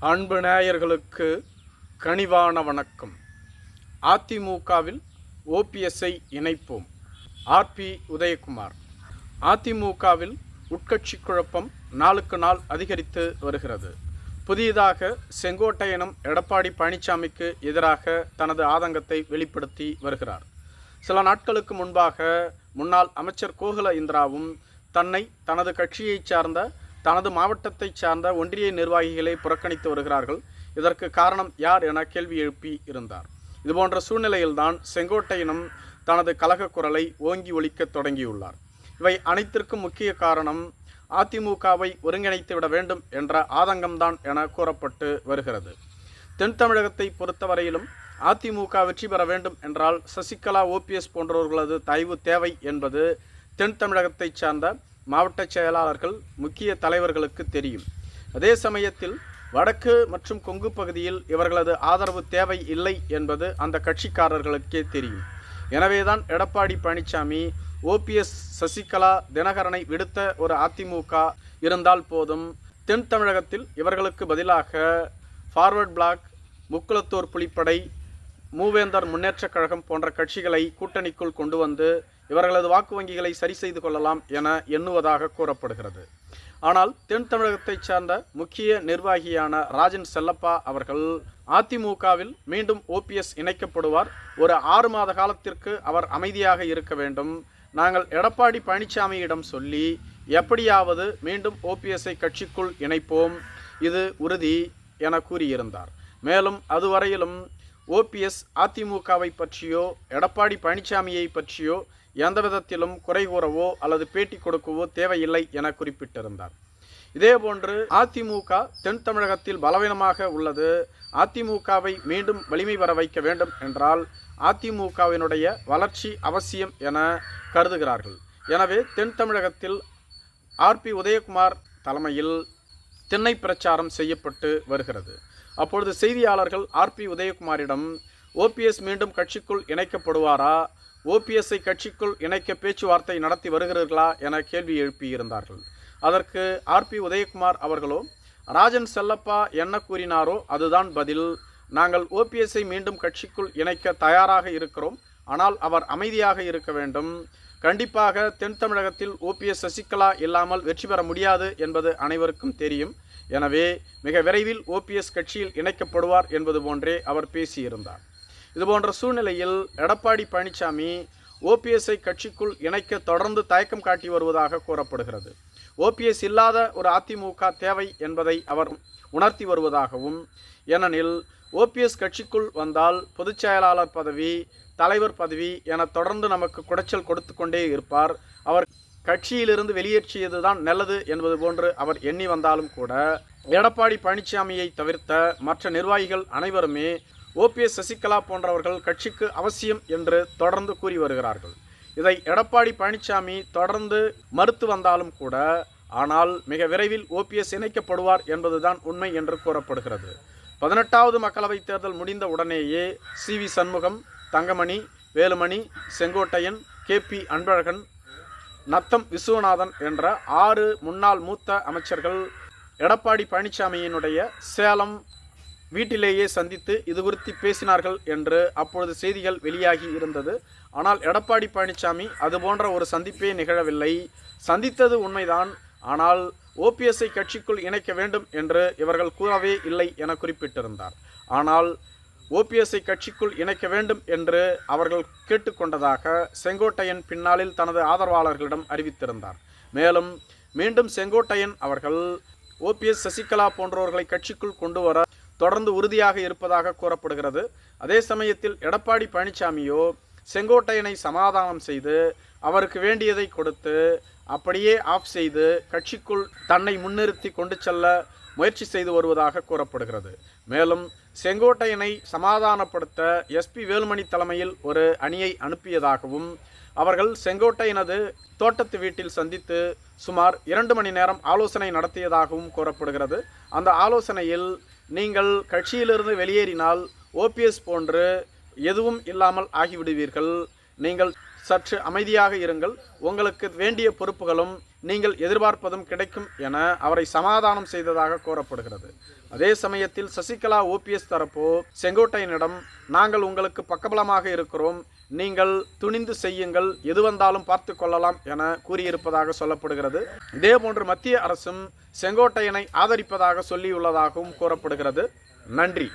அன்பு நேயர்களுக்கு கனிவான வணக்கம். அதிமுகவில் ஓபிஎஸ்ஐ இணைப்போம். ஆர்பி உதயகுமார். அதிமுகவில் உட்கட்சி குழப்பம் நாளுக்கு நாள் அதிகரித்து வருகிறது. புதியதாக செங்கோட்டையனும் எடப்பாடி பழனிசாமிக்கு எதிராக தனது ஆதங்கத்தை வெளிப்படுத்தி வருகிறார். சில நாட்களுக்கு முன்பாக முன்னாள் அமைச்சர் கோகுல இந்திராவும் தன்னை தனது கட்சியைச் சார்ந்த தனது மாவட்டத்தைச் சார்ந்த ஒன்றிய நிர்வாகிகளை புறக்கணித்து வருகிறார்கள். இதற்கு காரணம் யார் என கேள்வி எழுப்பி இருந்தார். இதுபோன்ற சூழ்நிலையில்தான் செங்கோட்டையினும் தனது கலக குரலை ஓங்கி ஒழிக்கத் தொடங்கியுள்ளார். இவை அனைத்திற்கும் முக்கிய காரணம் அதிமுகவை ஒருங்கிணைத்து விட வேண்டும் என்ற ஆதங்கம்தான் என கூறப்பட்டு வருகிறது. தென் தமிழகத்தை பொறுத்தவரையிலும் அதிமுக வெற்றி பெற வேண்டும் என்றால் சசிகலா ஓபிஎஸ் போன்றவர்களது தயவு தேவை என்பது தென் தமிழகத்தைச் சார்ந்த மாவட்ட செயலாளர்கள் முக்கிய தலைவர்களுக்கு தெரியும். அதே சமயத்தில் வடக்கு மற்றும் கொங்கு பகுதியில் இவர்களது ஆதரவு தேவை இல்லை என்பது அந்த கட்சிக்காரர்களுக்கே தெரியும். எனவேதான் எடப்பாடி பழனிசாமி ஓபிஎஸ் சசிகலா தினகரனை விடுத்த ஒரு அதிமுக இருந்தால் போதும். தென் தமிழகத்தில் இவர்களுக்கு பதிலாக ஃபார்வர்ட் பிளாக் முக்குளத்தூர் புலிப்படை மூவேந்தர் முன்னேற்றக் கழகம் போன்ற கட்சிகளை கூட்டணிக்குள் கொண்டு வந்து இவர்களது வாக்கு வங்கிகளை சரி செய்து கொள்ளலாம் என எண்ணுவதாக கூறப்படுகிறது. ஆனால் தென் தமிழகத்தைச் சார்ந்த முக்கிய நிர்வாகியான ராஜன் செல்லப்பா அவர்கள் அதிமுகவில் மீண்டும் ஓபிஎஸ் இணைக்கப்படுவார். ஒரு ஆறு மாத காலத்திற்கு அவர் அமைதியாக இருக்க வேண்டும். நாங்கள் எடப்பாடி பழனிசாமியிடம் சொல்லி எப்படியாவது மீண்டும் ஓபிஎஸ்ஐ கட்சிக்குள் இணைப்போம். இது உறுதி என கூறியிருந்தார். மேலும் அதுவரையிலும் ஓபிஎஸ் அதிமுகவை பற்றியோ எடப்பாடி பழனிசாமியை பற்றியோ எந்த விதத்திலும் குறை கூறவோ அல்லது பேட்டி கொடுக்கவோ தேவையில்லை என குறிப்பிட்டிருந்தார். இதேபோன்று அதிமுக தென் தமிழகத்தில் பலவீனமாக உள்ளது. அதிமுகவை மீண்டும் வலிமை வர வைக்க வேண்டும் என்றால் அதிமுகவினுடைய வளர்ச்சி அவசியம் என கருதுகிறார்கள். எனவே தென் தமிழகத்தில் ஆர்பி உதயகுமார் தலைமையில் திண்ணை பிரச்சாரம் செய்யப்பட்டு வருகிறது. அப்பொழுது செய்தியாளர்கள் ஆர்பி உதயகுமாரிடம் ஓபிஎஸ் மீண்டும் கட்சிக்குள் இணைக்கப்படுவாரா? ஓபிஎஸ்ஐ கட்சிக்குள் இணைக்க பேச்சுவார்த்தை நடத்தி வருகிறீர்களா என கேள்வி எழுப்பியிருந்தார்கள். அதற்கு ஆர்பி உதயகுமார் அவர்களோ ராஜன் செல்லப்பா என்ன கூறினாரோ அதுதான் பதில். நாங்கள் ஓபிஎஸ்ஐ மீண்டும் கட்சிக்குள் இணைக்க தயாராக இருக்கிறோம். ஆனால் அவர் அமைதியாக இருக்க வேண்டும். கண்டிப்பாக தென் தமிழகத்தில் ஓபிஎஸ் சசிகலா இல்லாமல் வெற்றி பெற முடியாது என்பது அனைவருக்கும் தெரியும். எனவே மிக விரைவில் ஓபிஎஸ் கட்சியில் இணைக்கப்படுவார் என்பது போன்றே அவர் பேசியிருந்தார். இதுபோன்ற சூழ்நிலையில் எடப்பாடி பழனிசாமி ஓபிஎஸ்ஐ கட்சிக்குள் இணைக்க தொடர்ந்து தயக்கம் காட்டி வருவதாக கூறப்படுகிறது. ஓபிஎஸ் இல்லாத ஒரு அதிமுக தேவை என்பதை அவர் உணர்த்தி வருவதாகவும் ஏனெனில் ஓபிஎஸ் கட்சிக்குள் வந்தால் பொதுச் செயலாளர் பதவி தலைவர் பதவி என தொடர்ந்து நமக்கு குடைச்சல் கொடுத்து கொண்டே இருப்பார். அவர் கட்சியிலிருந்து வெளியேற்றியதுதான் நல்லது என்பது போன்று அவர் எண்ணி வந்தாலும் கூட எடப்பாடி பழனிசாமியை தவிர்த்த மற்ற நிர்வாகிகள் அனைவருமே ஓபிஎஸ் சசிகலா போன்றவர்கள் கட்சிக்கு அவசியம் என்று தொடர்ந்து கூறி வருகிறார்கள். இதை எடப்பாடி பழனிசாமி தொடர்ந்து மறுத்து வந்தாலும் கூட ஆனால் மிக விரைவில் ஓபிஎஸ் இணைக்கப்படுவார் என்பதுதான் உண்மை என்று கூறப்படுகிறது. பதினெட்டாவது மக்களவைத் தேர்தல் முடிந்த உடனேயே C V Shanmugam Thangamani Velumani Sengottaiyan K P Anbazhagan Natham Viswanathan என்ற ஆறு முன்னாள் மூத்த அமைச்சர்கள் எடப்பாடி பழனிசாமியினுடைய சேலம் வீட்டிலேயே சந்தித்து இது குறித்து பேசினார்கள் என்று அப்பொழுது செய்திகள் வெளியாகி இருந்தது. ஆனால் எடப்பாடி பழனிசாமி அது போன்ற ஒரு சந்திப்பே நிகழவில்லை. சந்தித்தது உண்மைதான். ஆனால் ஓபிஎஸ்ஐ கட்சிக்குள் இணைக்க வேண்டும் என்று இவர்கள் கூறவே இல்லை என குறிப்பிட்டிருந்தார். ஆனால் ஓபிஎஸ்ஐ கட்சிக்குள் இணைக்க வேண்டும் என்று அவர்கள் கேட்டுக்கொண்டதாக செங்கோட்டையன் பின்னாளில் தனது ஆதரவாளர்களிடம் அறிவித்திருந்தார். மேலும் மீண்டும் செங்கோட்டையன் அவர்கள் ஓபிஎஸ் சசிகலா போன்றவர்களை கட்சிக்குள் கொண்டு வர தொடர்ந்து உறுதியாக இருப்பதாக கூறப்படுகிறது. அதே சமயத்தில் எடப்பாடி பழனிசாமியோ செங்கோட்டையனை சமாதானம் செய்து அவருக்கு வேண்டியதை கொடுத்து அப்படியே ஆஃப் செய்து கட்சிக்குள் தன்னை முன்னிறுத்தி கொண்டு செல்ல முயற்சி செய்து வருவதாக கூறப்படுகிறது. மேலும் செங்கோட்டையனை சமாதானப்படுத்த எஸ்பி வேலுமணி தலைமையில் ஒரு அணியை அனுப்பியதாகவும் அவர்கள் செங்கோட்டையனது தோட்டத்து வீட்டில் சந்தித்து சுமார் இரண்டு மணி நேரம் ஆலோசனை நடத்தியதாகவும் கூறப்படுகிறது. அந்த ஆலோசனையில் நீங்கள் கட்சியிலிருந்து வெளியேறினால் ஓபிஎஸ் போன்று எதுவும் இல்லாமல் ஆகிவிடுவீர்கள். நீங்கள் சற்று அமைதியாக இருங்கள். உங்களுக்கு வேண்டிய பொறுப்புகளும் நீங்கள் எதிர்பார்ப்பதும் கிடைக்கும் என அவரை சமாதானம் செய்ததாக கூறப்படுகிறது. அதே சமயத்தில் சசிகலா ஓபிஎஸ் தரப்போ செங்கோட்டையனிடம் நாங்கள் உங்களுக்கு பக்கபலமாக இருக்கிறோம். நீங்கள் துணிந்து செய்யுங்கள் எது வந்தாலும் பார்த்து கொள்ளலாம் என கூறியிருப்பதாக சொல்லப்படுகிறது. இதேபோன்று மத்திய அரசும் செங்கோட்டையனை ஆதரிப்பதாக சொல்லியுள்ளதாகவும் கூறப்படுகிறது. நன்றி.